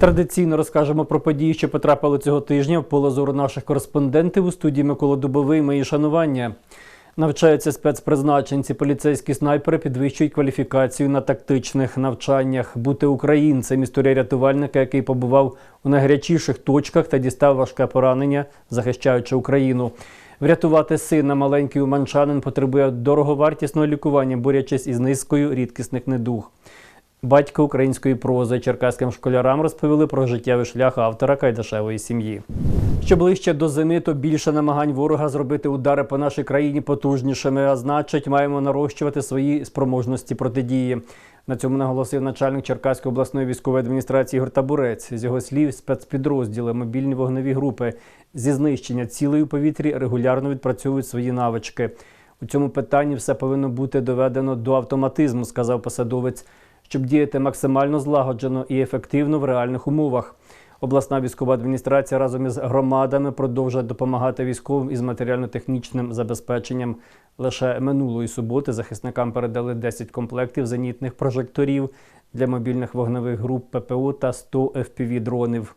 Традиційно розкажемо про події, що потрапили цього тижня в поле зору наших кореспондентів у студії Микола Дубовий. Мої шанування. Навчаються спецпризначенці, поліцейські снайпери підвищують кваліфікацію на тактичних навчаннях. Бути українцем історія рятувальника, який побував у найгарячіших точках та дістав важке поранення, захищаючи Україну. Врятувати сина маленький уманчанин потребує дороговартісного лікування, борючись із низкою рідкісних недуг. Батько української прози черкаським школярам розповіли про життєвий шлях автора Кайдашевої сім'ї. Що ближче до зими, то більше намагань ворога зробити удари по нашій країні потужнішими, а значить, маємо нарощувати свої спроможності протидії. На цьому наголосив начальник Черкаської обласної військової адміністрації Ігор Табурець. З його слів, спецпідрозділи, мобільні вогневі групи зі знищення цілей у повітрі регулярно відпрацьовують свої навички. У цьому питанні все повинно бути доведено до автоматизму, сказав посадовець, щоб діяти максимально злагоджено і ефективно в реальних умовах. Обласна військова адміністрація разом із громадами продовжує допомагати військовим із матеріально-технічним забезпеченням. Лише минулої суботи захисникам передали 10 комплектів зенітних прожекторів для мобільних вогневих груп ППО та 100 FPV-дронів.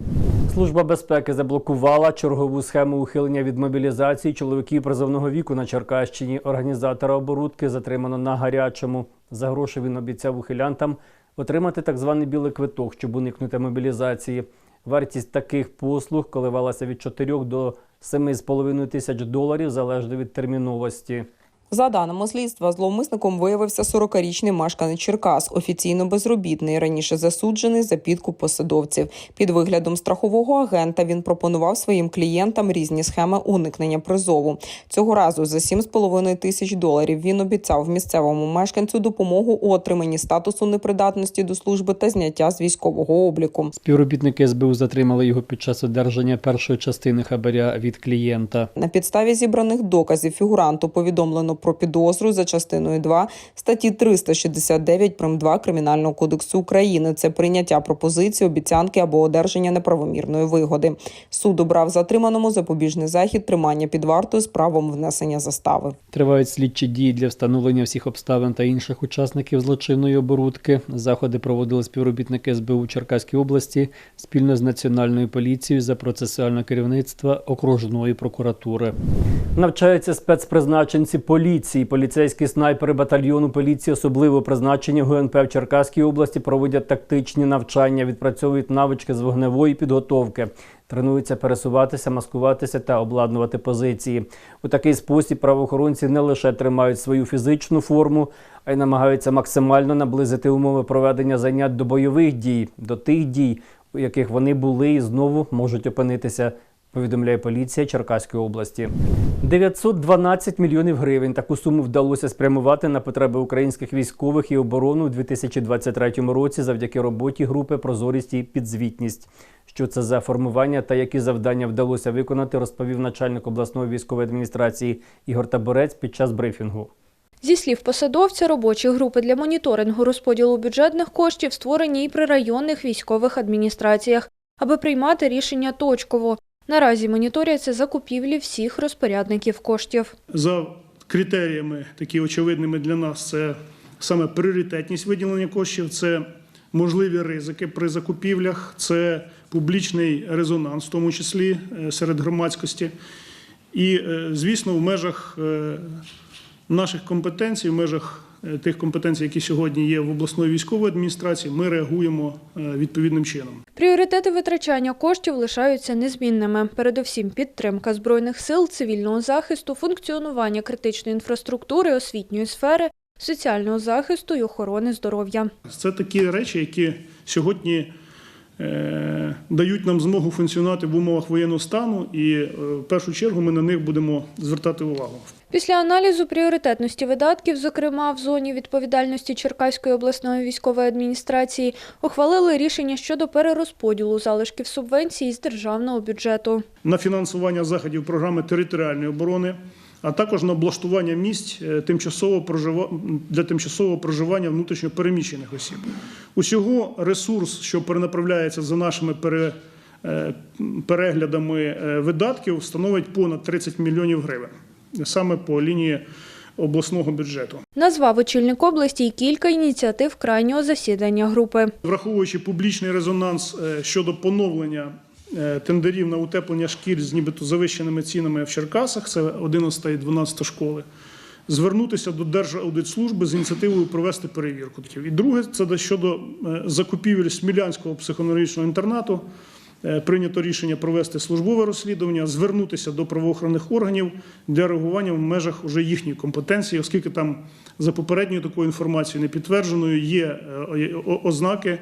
Служба безпеки заблокувала чергову схему ухилення від мобілізації чоловіків призовного віку на Черкащині. Організатора оборудки затримано на гарячому. За гроші він обіцяв ухилянтам отримати так званий білий квиток, щоб уникнути мобілізації. Вартість таких послуг коливалася від 4 до 7,5 тисяч доларів залежно від терміновості. За даними слідства, зловмисником виявився 40-річний мешканець Черкас, офіційно безробітний, раніше засуджений за підкуп посадовців. Під виглядом страхового агента він пропонував своїм клієнтам різні схеми уникнення призову. Цього разу за 7,5 тисяч доларів він обіцяв місцевому мешканцю допомогу у отриманні статусу непридатності до служби та зняття з військового обліку. Співробітники СБУ затримали його під час одержання першої частини хабаря від клієнта. На підставі зібраних доказів фігуранту повідомлено про підозру за частиною 2 статті 369 прим. 2 Кримінального кодексу України. Це прийняття пропозиції, обіцянки або одержання неправомірної вигоди. Суд обрав затриманому запобіжний захід тримання під вартою з правом внесення застави. Тривають слідчі дії для встановлення всіх обставин та інших учасників злочинної оборудки. Заходи проводили співробітники СБУ Черкаській області спільно з національною поліцією за процесуальне керівництво окружної прокуратури. Навчаються спецпризначенці поліції. Поліцейські снайпери батальйону поліції особливого призначення ГУНП в Черкаській області проводять тактичні навчання, відпрацьовують навички з вогневої підготовки. Тренуються пересуватися, маскуватися та обладнувати позиції. У такий спосіб правоохоронці не лише тримають свою фізичну форму, а й намагаються максимально наблизити умови проведення занять до бойових дій, до тих дій, у яких вони були і знову можуть опинитися. Повідомляє поліція Черкаської області. 912 мільйонів гривень. Таку суму вдалося спрямувати на потреби українських військових і оборону у 2023 році завдяки роботі групи Прозорість і підзвітність. Що це за формування та які завдання вдалося виконати, розповів начальник обласної військової адміністрації Ігор Таборець під час брифінгу. Зі слів посадовця, робочі групи для моніторингу розподілу бюджетних коштів створені і при районних військових адміністраціях, аби приймати рішення точково. Наразі моніторяться закупівлі всіх розпорядників коштів. За критеріями, такі очевидними для нас, це саме пріоритетність виділення коштів, це можливі ризики при закупівлях, це публічний резонанс, в тому числі е, серед громадськості. І, е, звісно, в межах е, наших компетенцій, в межах тих компетенцій, які сьогодні є в обласної військової адміністрації, ми реагуємо е, відповідним чином. Пріоритети витрачання коштів лишаються незмінними. Передусім, підтримка збройних сил, цивільного захисту, функціонування критичної інфраструктури, освітньої сфери, соціального захисту і охорони здоров'я. Це такі речі, які сьогодні е, дають нам змогу функціонувати в умовах воєнного стану, і е, в першу чергу ми на них будемо звертати увагу. Після аналізу пріоритетності видатків, зокрема в зоні відповідальності Черкаської обласної військової адміністрації, ухвалили рішення щодо перерозподілу залишків субвенцій з державного бюджету. на фінансування заходів програми територіальної оборони, а також на облаштування місць е, для тимчасового проживання внутрішньо переміщених осіб. Усього ресурс, що перенаправляється за нашими е, переглядами е, видатків, становить понад 30 мільйонів гривень. Саме по лінії обласного бюджету. Назвав очільник області й кілька ініціатив крайнього засідання групи. Враховуючи публічний резонанс е, щодо поновлення е, тендерів на утеплення шкіль з нібито завищеними цінами в Черкасах, це 11 і 12 школи, звернутися до Держаудитслужби з ініціативою провести перевірку. І друге, це щодо е, закупівель Смілянського психоневрологічного інтернату. Е, Прийнято рішення провести службове розслідування, звернутися до правоохоронних органів для реагування в межах уже їхньої компетенції, оскільки там за попередньою такою інформацією непідтвердженою є е, ознаки,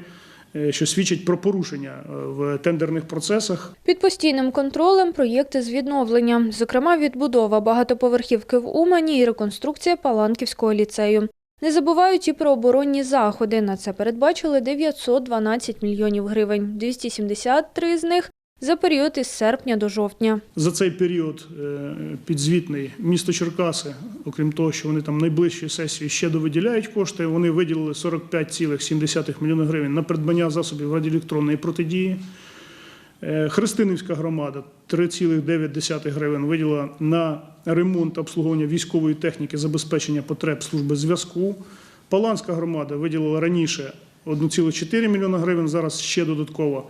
е, що свідчать про порушення в тендерних процесах. Під постійним контролем проєкти з відновлення, зокрема відбудова багатоповерхівки в Умані і реконструкція Паланківського ліцею. Не забувають і про оборонні заходи. На це передбачили 912 мільйонів гривень, 273 з них за період із серпня до жовтня. За цей період е, підзвітний місто Черкаси, окрім того, що вони там найближчої сесії ще довиділяють кошти, вони виділили 45,7 мільйона гривень на придбання засобів радіоелектронної протидії. Е, Христинівська громада 3,9 гривень виділила на ремонт обслуговування військової техніки, забезпечення потреб служби зв'язку. Паланська громада виділила раніше 1,4 мільйона гривень, зараз ще додатково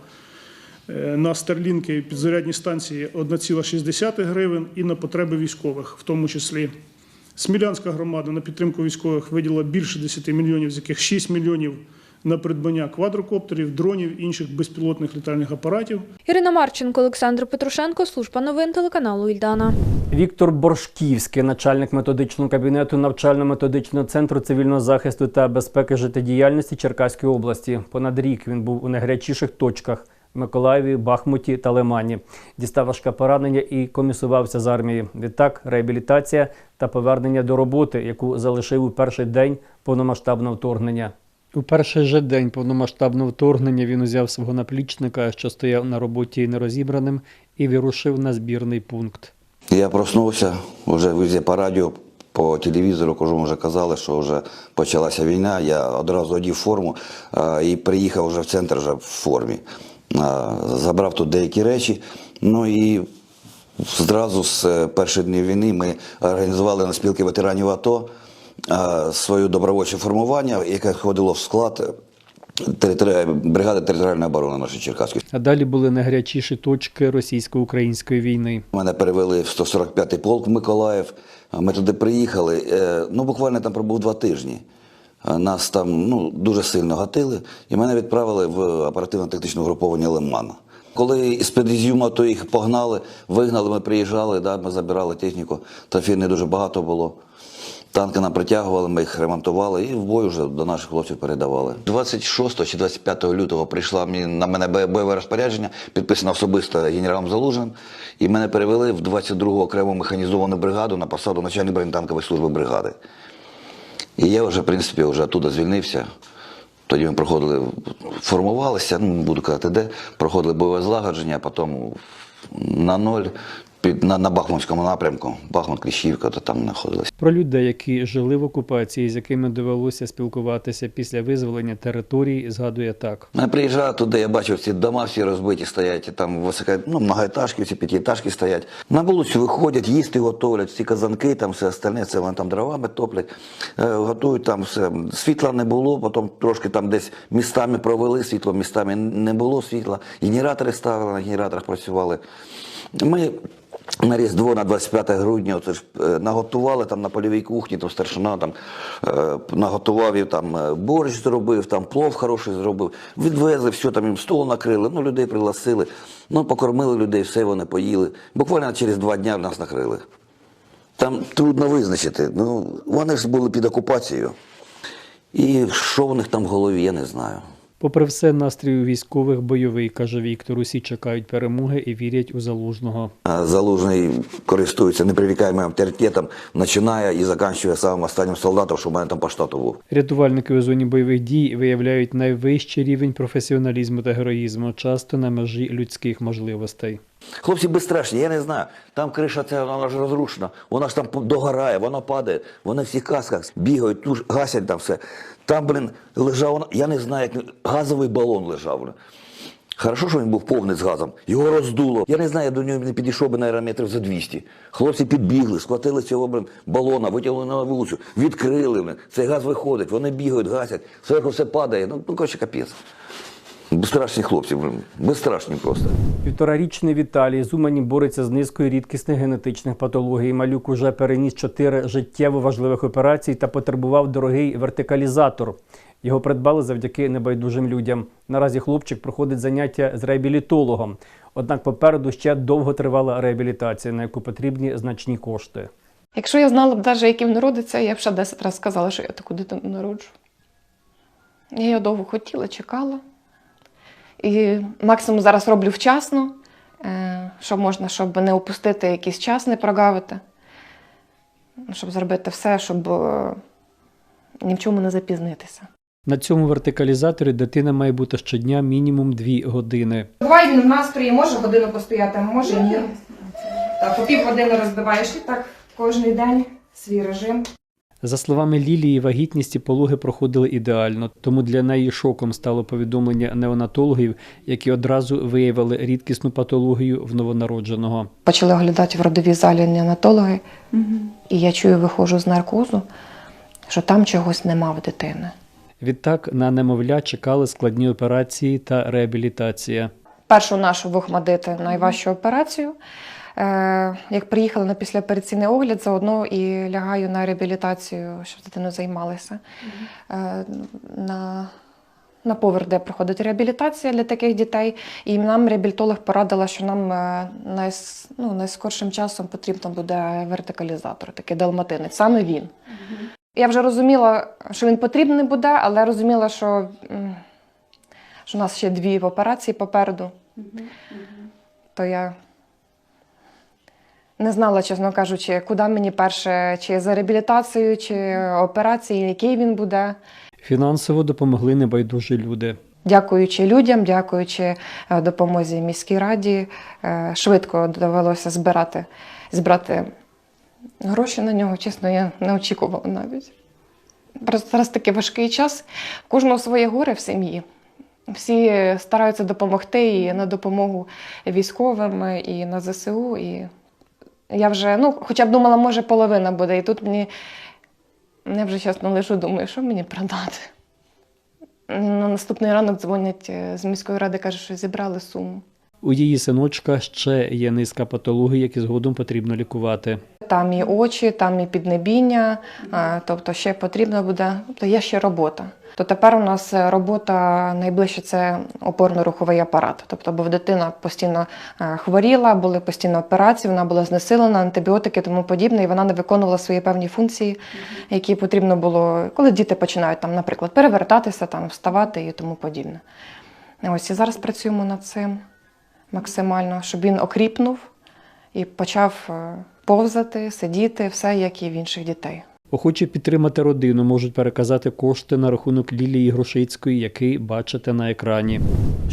е, на старлінки і підзарядні станції 1,6 гривень і на потреби військових, в тому числі Смілянська громада на підтримку військових виділила більше 10 мільйонів, з яких 6 мільйонів на придбання квадрокоптерів, дронів, інших безпілотних літальних апаратів. Ірина Марченко, Олександр Петрушенко, служба новин телеканалу Ільдана. Віктор Боршківський, начальник методичного кабінету навчально-методичного центру цивільного захисту та безпеки життєдіяльності Черкаської області. Понад рік він був у найгарячіших точках Миколаєві, Бахмуті та Лимані. Дістав важке поранення і комісувався з армії. Відтак, реабілітація та повернення до роботи, яку залишив у перший день повномасштабного вторгнення. У перший же день повномасштабного вторгнення він узяв свого наплічника, що стояв на роботі нерозібраним, і вирушив на збірний пункт. Я проснувся вже везде по радіо, по телевізору, кажу, вже казали, що вже почалася війна. Я одразу одів форму і приїхав вже в центр вже в формі. Забрав тут деякі речі. Ну і зразу з е, перших днів війни ми організували на спілки ветеранів АТО своє добровольче формування, яке входило в склад територі- бригади територіальної оборони нашої Черкаської. А далі були найгарячіші точки російсько-української війни. Мене перевели в 145-й полк в Миколаїв. Ми туди приїхали. Е, Ну, буквально там пробув два тижні. Е, Нас там ну, дуже сильно гатили, і мене відправили в оперативно-тактичне угруповання Лимана. Коли з-під Ізюма, то їх погнали, вигнали, ми приїжджали, да, ми забирали техніку. Трофей не дуже багато було. Танки нам притягували, ми їх ремонтували і в бой вже до наших хлопців передавали. 26 чи 25 лютого прийшла на мене бойове розпорядження, підписано особисто генералом Залужним, і мене перевели в 22-гу окрему механізовану бригаду на посаду начальника бронетанкової служби бригади. І я вже, в принципі, вже оттуда звільнився. Тоді ми проходили, формувалися, ну, буду казати де, проходили бойове злагодження, потім на ноль під, на, на Бахмутському напрямку, Бахмут, Кліщівка, то там знаходилися. Про людей, які жили в окупації, з якими довелося спілкуватися після визволення територій, згадує так. Я приїжджав туди, я бачив ці дома всі розбиті стоять, і там висока, ну, многоетажки, ці п'ятиэтажки стоять. На вулицю виходять, їсти готовлять, ці казанки, там все остальне, це вони там дровами топлять, е, готують там все. Світла не було, потім трошки там десь містами провели світло, містами не було світла. Генератори ставили, на генераторах працювали. Ми на Різдво на 25 грудня оце ж, е, наготували там на польовій кухні, там старшина там е, наготував і там е, борщ зробив, там плов хороший зробив. Відвезли, все там їм стол накрили, ну людей пригласили, ну покормили людей, все вони поїли. Буквально через два дні нас накрили. Там трудно визначити. Ну, вони ж були під окупацією. І що в них там в голові, я не знаю. Попри все, настрій у військових бойовий, каже Віктор. Усі чекають перемоги і вірять у залужного. Залужний користується непривікаємим авторитетом, починає і закінчує самим останнім солдатом, що в мене там по штату був. Рятувальники у зоні бойових дій виявляють найвищий рівень професіоналізму та героїзму, часто на межі людських можливостей. Хлопці безстрашні, я не знаю. Там криша ця вона ж розрушена, вона ж там догорає, вона падає, вони в цих касках бігають, тут ж гасять там все. Там, блін, лежав, я не знаю, як газовий балон лежав. Хорошо, що він був повний з газом. Його роздуло. Я не знаю, я до нього не підійшов би на аерометрів за 200. Хлопці підбігли, схватили цього блин, балона, витягли на вулицю, відкрили. блин. Цей газ виходить, вони бігають, гасять, зверху все падає. Ну, ну коротше, капець. Безстрашні хлопці, безстрашні просто. Півторарічний Віталій з Умані бореться з низкою рідкісних генетичних патологій. Малюк уже переніс чотири життєво важливих операцій та потребував дорогий вертикалізатор. Його придбали завдяки небайдужим людям. Наразі хлопчик проходить заняття з реабілітологом. Однак попереду ще довго тривала реабілітація, на яку потрібні значні кошти. Якщо я знала б навіть, яким народиться, я б ще 10 разів сказала, що я таку дитину народжу. Я її довго хотіла, чекала. І максимум зараз роблю вчасно, е, що можна, щоб не опустити якийсь час, не прогавити, щоб зробити все, щоб е, ні в чому не запізнитися. На цьому вертикалізаторі дитина має бути щодня мінімум дві години. Буває він в настрої, може годину постояти, а може ні. Так, по пів години розбиваєш і так кожен день свій режим. За словами Лілії, вагітність і пологи проходили ідеально, тому для неї шоком стало повідомлення неонатологів, які одразу виявили рідкісну патологію в новонародженого. Почали оглядати в родовій залі неонатологи, і я чую, виходжу з наркозу, що там чогось нема в дитини. Відтак на немовля чекали складні операції та реабілітація. Першу нашу в найважчу операцію. Е, як приїхали на післяопераційний огляд, заодно і лягаю на реабілітацію, щоб з дитиною займалися. Е, на, на поверх, де проходить реабілітація для таких дітей. І нам реабілітолог порадила, що нам е, найс, ну, найскоршим часом потрібно буде вертикалізатор, такий далматинець, саме він. Я вже розуміла, що він потрібний буде, але розуміла, що, що у нас ще дві операції попереду. То я не знала, чесно кажучи, куди мені перше, чи за реабілітацією, чи операції, який він буде. Фінансово допомогли небайдужі люди. Дякуючи людям, дякуючи е, допомозі міській раді, е, швидко довелося збирати, збирати гроші на нього. Чесно, я не очікувала навіть. Зараз такий важкий час. Кожного своє горе в сім'ї. Всі стараються допомогти і на допомогу військовим, і на ЗСУ. І я вже, ну, хоча б думала, може, половина буде. І тут мені, я вже чесно лежу, думаю, що мені продати. На наступний ранок дзвонять е, з міської ради, кажуть, що зібрали суму. У її синочка ще є низка патологій, які згодом потрібно лікувати. Там і очі, там і піднебіння, тобто ще потрібно буде, тобто є ще робота. То тепер у нас е, робота найближче це опорно-руховий апарат. Тобто, бо дитина постійно е, хворіла, були постійно операції, вона була знесилена, антибіотики, тому подібне, і вона не виконувала свої певні функції, які потрібно було, коли діти починають там, наприклад, перевертатися, там, вставати і тому подібне. Ось і зараз працюємо над цим максимально, щоб він окріпнув і почав е, повзати, сидіти, все як і в інших дітей. Охочі підтримати родину можуть переказати кошти на рахунок Лілії Грошицької, який бачите на екрані.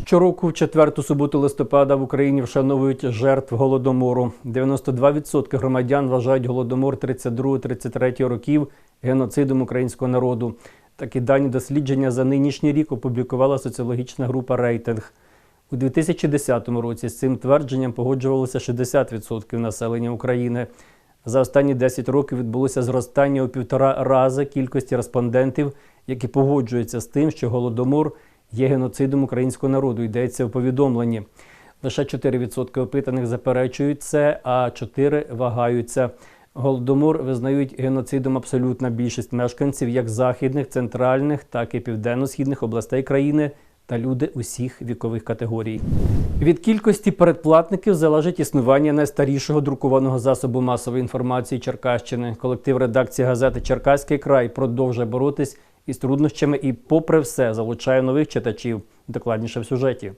Щороку в четверту суботу листопада в Україні вшановують жертв голодомору. 92% громадян вважають голодомор 32-33 років геноцидом українського народу. Такі дані дослідження за нинішній рік опублікувала соціологічна група Рейтинг. У 2010 році з цим твердженням погоджувалося 60% населення України. За останні 10 років відбулося зростання у півтора рази кількості респондентів, які погоджуються з тим, що голодомор є геноцидом українського народу. Йдеться в повідомленні. Лише 4% опитаних заперечують це, а 4% вагаються. Голодомор визнають геноцидом абсолютна більшість мешканців як західних, центральних, так і південно-східних областей країни та люди усіх вікових категорій. Від кількості передплатників залежить існування найстарішого друкованого засобу масової інформації Черкащини. Колектив редакції газети Черкаський край продовжує боротись із труднощами і, попри все, залучає нових читачів. Докладніше в сюжеті.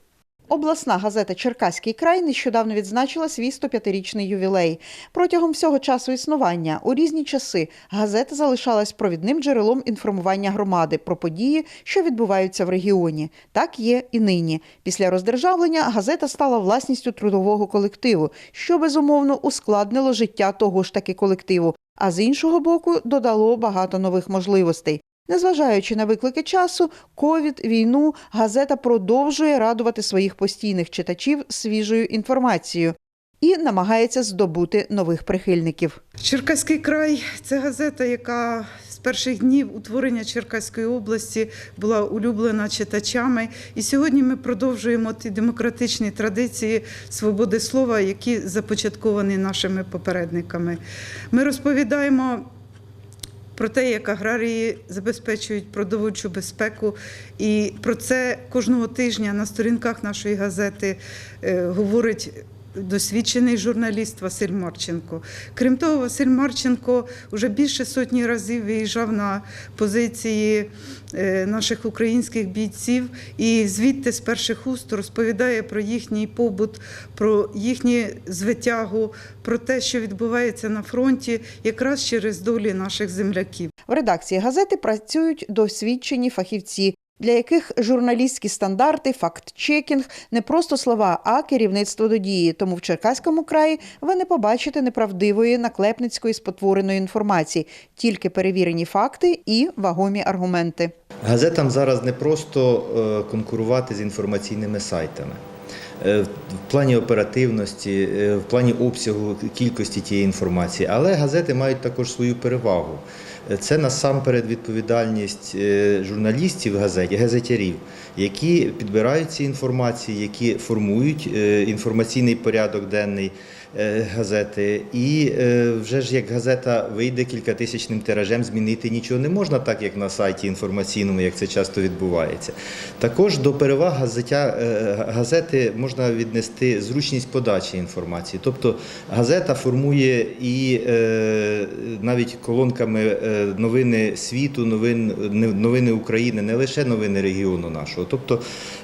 Обласна газета Черкаський край нещодавно відзначила свій 105-річний ювілей. Протягом всього часу існування у різні часи газета залишалась провідним джерелом інформування громади про події, що відбуваються в регіоні. Так є і нині. Після роздержавлення газета стала власністю трудового колективу, що безумовно ускладнило життя того ж таки колективу. А з іншого боку, додало багато нових можливостей. Незважаючи на виклики часу, ковід, війну, газета продовжує радувати своїх постійних читачів свіжою інформацією і намагається здобути нових прихильників. Черкаський край це газета, яка з перших днів утворення Черкаської області була улюблена читачами. І сьогодні ми продовжуємо ті демократичні традиції свободи слова, які започатковані нашими попередниками. Ми розповідаємо. Про те, як аграрії забезпечують продовольчу безпеку, і про це кожного тижня на сторінках нашої газети е, говорить досвідчений журналіст Василь Марченко. Крім того, Василь Марченко вже більше сотні разів виїжджав на позиції е, наших українських бійців і звідти з перших уст розповідає про їхній побут, про їхню звитягу, про те, що відбувається на фронті, якраз через долі наших земляків. В редакції газети працюють досвідчені фахівці, для яких журналістські стандарти, факт-чекінг не просто слова, а керівництво до дії. Тому в Черкаському краї ви не побачите неправдивої наклепницької спотвореної інформації, тільки перевірені факти і вагомі аргументи. Газетам зараз не просто е, конкурувати з інформаційними сайтами. Е, В плані оперативності, е, в плані обсягу кількості тієї інформації, але газети мають також свою перевагу. Це насамперед відповідальність е, журналістів газеті, газетярів, які підбирають ці інформації, які формують е, інформаційний порядок денний газети. І е, вже ж як газета вийде кількатисячним тиражем, змінити нічого не можна, так як на сайті інформаційному, як це часто відбувається. Також до переваг газетя, е, газети можна віднести зручність подачі інформації. Тобто газета формує і е, навіть колонками е, новини світу, новин, новини України, не лише новини регіону нашого. Тобто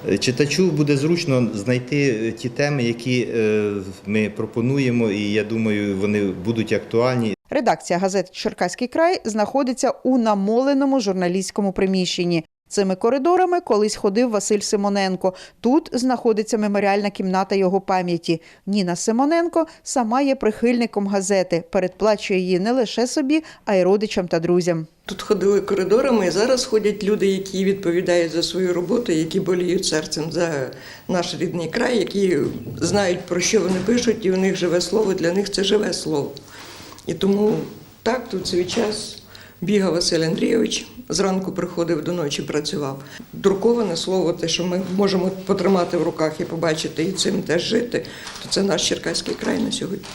е, читачу буде зручно знайти е, ті теми, які е, ми пропонуємо, і я думаю, вони будуть актуальні. Редакція газети Черкаський край знаходиться у намоленому журналістському приміщенні. Цими коридорами колись ходив Василь Симоненко. Тут знаходиться меморіальна кімната його пам'яті. Ніна Симоненко сама є прихильником газети, передплачує її не лише собі, а й родичам та друзям. Тут ходили коридорами, і зараз ходять люди, які відповідають за свою роботу, які боліють серцем за наш рідний край, які знають, про що вони пишуть, і у них живе слово, для них це живе слово. І тому так, тут свій час бігав Василь Андрійович, зранку приходив до ночі, працював. Друковане слово, те, що ми можемо потримати в руках і побачити, і цим теж жити, то це наш Черкаський край на сьогодні.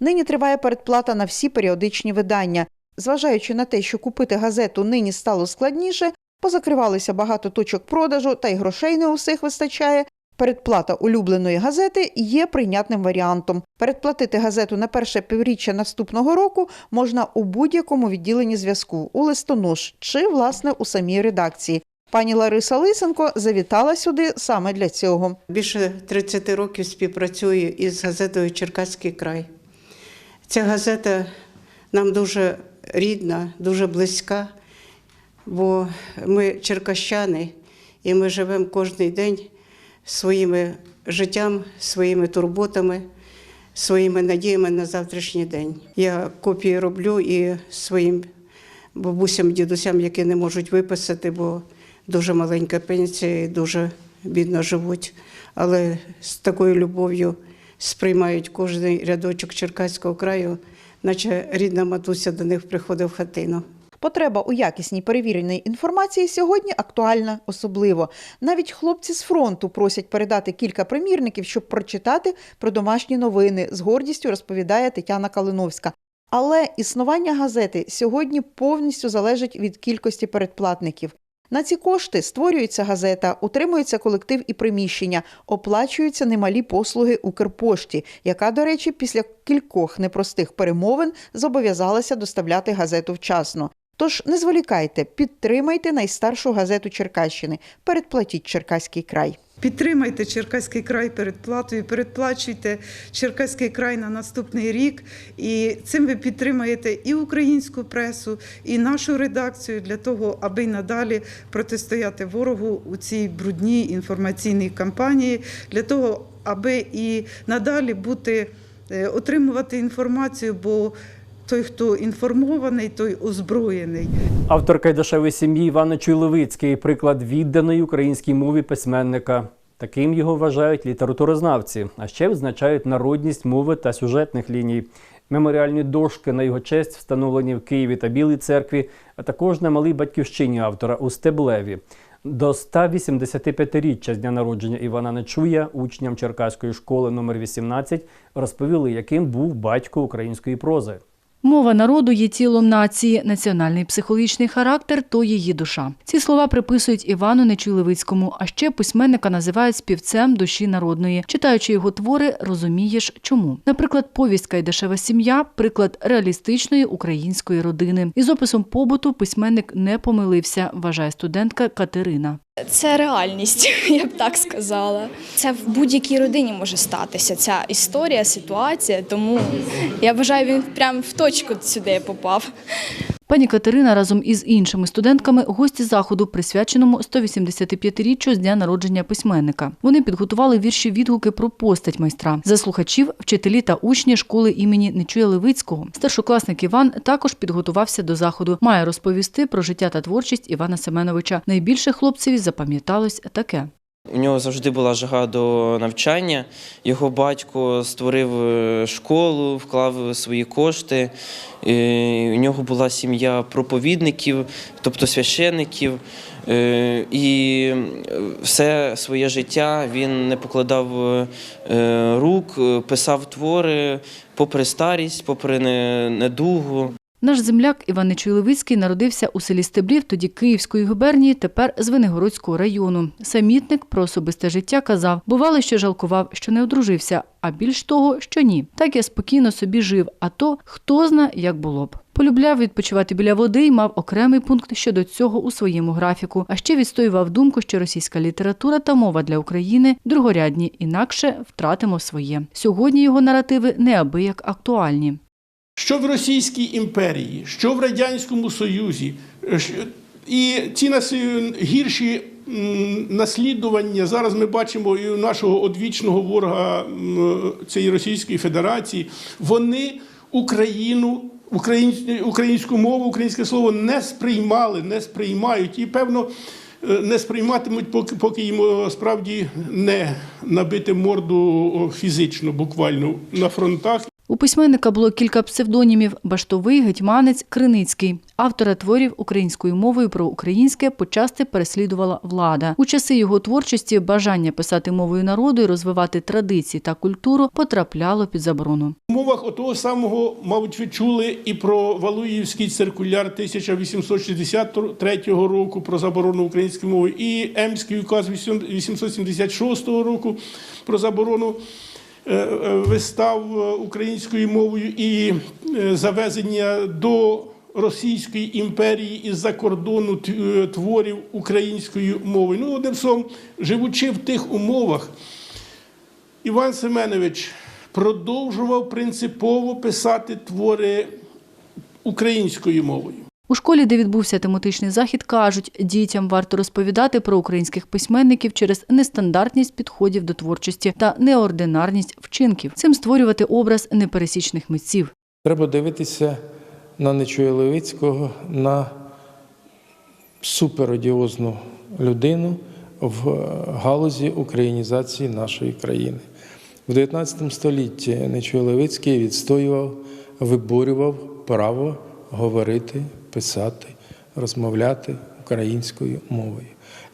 Нині триває передплата на всі періодичні видання. Зважаючи на те, що купити газету нині стало складніше, позакривалися багато точок продажу, та й грошей не у всіх вистачає. Передплата улюбленої газети є прийнятним варіантом. Передплатити газету на перше півріччя наступного року можна у будь-якому відділенні зв'язку, у листонож чи, власне, у самій редакції. Пані Лариса Лисенко завітала сюди саме для цього. Більше 30 років співпрацюю із газетою Черкаський край. Ця газета нам дуже рідна, дуже близька, бо ми черкащани і ми живемо кожен день своїм життям, своїми турботами, своїми надіями на завтрашній день. Я копії роблю і своїм бабусям, дідусям, які не можуть виписати, бо дуже маленька пенсія і дуже бідно живуть. Але з такою любов'ю сприймають кожен рядочок Черкаського краю, наче рідна матуся до них приходить в хатину. Потреба у якісній перевіреній інформації сьогодні актуальна особливо. Навіть хлопці з фронту просять передати кілька примірників, щоб прочитати про домашні новини. З гордістю розповідає Тетяна Калиновська. Але існування газети сьогодні повністю залежить від кількості передплатників. На ці кошти створюється газета, утримується колектив і приміщення, оплачуються немалі послуги Укрпошті, яка, до речі, після кількох непростих перемовин зобов'язалася доставляти газету вчасно. Тож не зволікайте, підтримайте найстаршу газету Черкащини. Передплатіть Черкаський край. Підтримайте Черкаський край передплатою, передплачуйте Черкаський край на наступний рік. І цим ви підтримаєте і українську пресу, і нашу редакцію для того, аби надалі протистояти ворогу у цій брудній інформаційній кампанії, для того, аби і надалі бути е, отримувати інформацію, бо той, хто інформований, той озброєний. Автор Кайдашевої сім'ї Івана Чуйловицький приклад відданої українській мові письменника. Таким його вважають літературознавці, а ще відзначають народність мови та сюжетних ліній. Меморіальні дошки на його честь встановлені в Києві та Білій церкві, а також на малій батьківщині автора у Стеблеві. До 185-річчя з дня народження Івана Нечуя учням Черкаської школи номер 18 розповіли, яким був батько української прози. Мова народу є тілом нації, національний психологічний характер то її душа. Ці слова приписують Івану Нечуй-Левицькому, а ще письменника називають співцем душі народної. Читаючи його твори, розумієш, чому. Наприклад, повість Кайдашева сім'я приклад реалістичної української родини. Із описом побуту письменник не помилився, вважає студентка Катерина. Це реальність, я б так сказала. Це в будь-якій родині може статися ця історія, ситуація. Тому я вважаю, він прям в точку сюди попав. Пані Катерина разом із іншими студентками гості заходу, присвяченому 185-річчю з дня народження письменника. Вони підготували вірші відгуки про постать майстра. За слухачів, вчителі та учні школи імені Нечуя Левицького. Старшокласник Іван також підготувався до заходу. Має розповісти про життя та творчість Івана Семеновича. Найбільше хлопцеві запам'яталось таке. У нього завжди була жага до навчання. Його батько створив е, школу, вклав свої кошти. У нього була сім'я проповідників, тобто священиків. Е, І все своє життя він не покладав е, рук, писав твори попри старість, попри недугу. Наш земляк Іван Нечуй-Левицький народився у селі Стеблів, тоді Київської губернії, тепер Звенигородського району. Самітник про особисте життя казав, бувало, що жалкував, що не одружився, а більш того, що ні. Так я спокійно собі жив, а то хто зна, як було б. Полюбляв відпочивати біля води і мав окремий пункт щодо цього у своєму графіку. А ще відстоював думку, що російська література та мова для України другорядні, інакше втратимо своє. Сьогодні його наративи неабияк актуальні. Що в Російській імперії, що в Радянському Союзі. е, І ці нас- гірші наслідування зараз ми бачимо і у нашого одвічного ворога цієї Російської Федерації. Вони Україну, українську мову, українське слово не сприймали, не сприймають і певно. е, Не сприйматимуть, поки, поки їм е, справді не набити морду фізично, буквально на фронтах. У письменника було кілька псевдонімів: Баштовий, Гетьманець, Криницький. Автора творів українською мовою про українське почасти переслідувала влада. У часи його творчості бажання писати мовою народу і розвивати традиції та культуру потрапляло під заборону. В умовах отого самого, мабуть, ви чули і про Валуївський циркуляр 1863 року про заборону української мови, і Емський указ 876 року про заборону вистав е, українською мовою і е, завезення до Російської імперії із-за кордону е, творів українською мовою. Ну, одним словом, живучи в тих умовах, Іван Семенович продовжував принципово писати твори українською мовою. У школі, де відбувся тематичний захід, кажуть, дітям варто розповідати про українських письменників через нестандартність підходів до творчості та неординарність вчинків. Цим створювати образ непересічних митців. Треба дивитися на Нечуя Левицького, на суперодіозну людину в галузі українізації нашої країни. В 19 столітті Нечуя Левицький відстоював, виборював право говорити, писати, розмовляти українською мовою.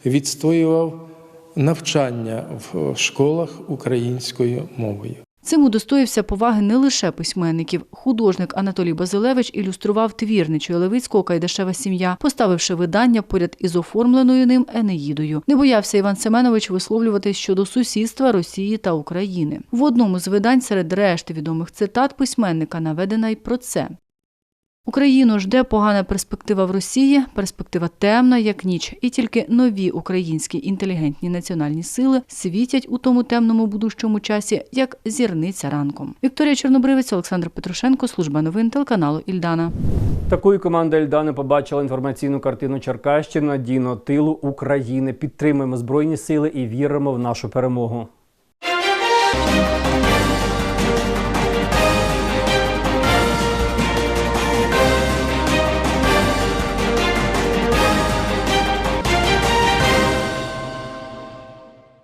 Відстоював навчання в школах українською мовою. Цим удостоївся поваги не лише письменників. Художник Анатолій Базилевич ілюстрував твір Нечуя Левицького Кайдашева сім'я, поставивши видання поряд із оформленою ним Енеїдою. Не боявся Іван Семенович висловлюватись щодо сусідства Росії та України. В одному з видань серед решти відомих цитат письменника наведена й про це. Україну жде погана перспектива в Росії, перспектива темна, як ніч, і тільки нові українські інтелігентні національні сили світять у тому темному будущому часі, як зірниця ранком. Вікторія Чорнобривець, Олександр Петрушенко, служба новин телеканалу Ільдана. Такою команда Ельдани побачила інформаційну картину Черкащини надійного тилу України. Підтримуємо збройні сили і віримо в нашу перемогу.